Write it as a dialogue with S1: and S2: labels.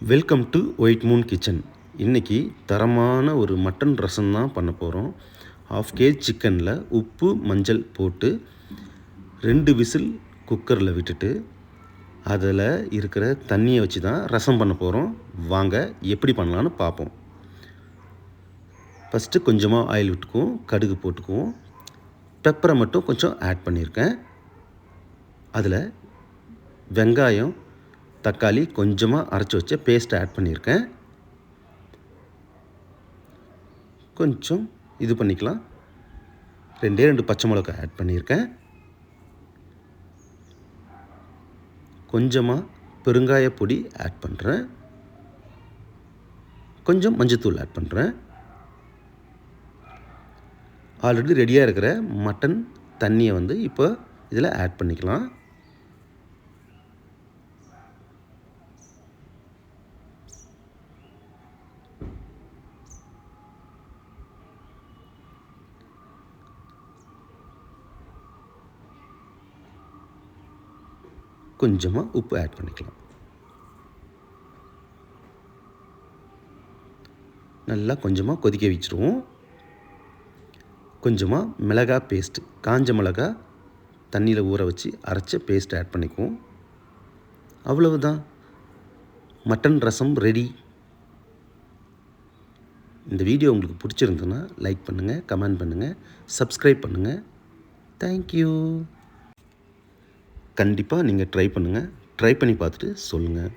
S1: Welcome to white moon kitchen இன்றைக்கி தரமான ஒரு மட்டன் ரசம் தான் பண்ண போகிறோம் ஹாஃப் கேஜ் சிக்கனில் உப்பு மஞ்சள் போட்டு ரெண்டு விசில் குக்கரில் விட்டுட்டு அதில் இருக்கிற தண்ணியை வச்சு தான் ரசம் பண்ண போகிறோம் வாங்க எப்படி பண்ணலான்னு பார்ப்போம் ஃபஸ்ட்டு கொஞ்சமாக ஆயில் விட்டுக்குவோம் கடுகு போட்டுக்குவோம். பெப்பரை மட்டும் கொஞ்சம் ஆட் பண்ணியிருக்கேன் அதில் வெங்காயம் தக்காளி கொஞ்சமாக அரைச்சி வச்ச பேஸ்ட்டை ஆட் பண்ணியிருக்கேன். கொஞ்சம் இது பண்ணிக்கலாம். ரெண்டே ரெண்டு பச்சை மிளகாய் ஆட் பண்ணியிருக்கேன். கொஞ்சமாக பெருங்காய பொடி ஆட் பண்ணுறேன் கொஞ்சம் மஞ்சத்தூள் ஆட் பண்ணுறேன் ஆல்ரெடி ரெடியாக இருக்கிற மட்டன் தண்ணியை வந்து இப்போ இதில் ஆட் பண்ணிக்கலாம். கொஞ்சமாக உப்பு ஆட் பண்ணிக்கலாம். நல்லா கொஞ்சமாக கொதிக்க வச்சுருவோம். கொஞ்சமாக மிளகா பேஸ்ட்டு காஞ்ச மிளகா தண்ணியில் ஊற வச்சு அரைச்ச பேஸ்ட் ஆட் பண்ணிக்குவோம். அவ்வளவுதான். மட்டன் ரசம் ரெடி இந்த வீடியோ உங்களுக்கு பிடிச்சிருந்ததுன்னா லைக் பண்ணுங்கள் கமெண்ட் பண்ணுங்கள் சப்ஸ்கிரைப் பண்ணுங்கள் தேங்க்யூ கண்டிப்பாக நீங்கள் ட்ரை பண்ணுங்கள் ட்ரை பண்ணி பார்த்துட்டு சொல்லுங்கள்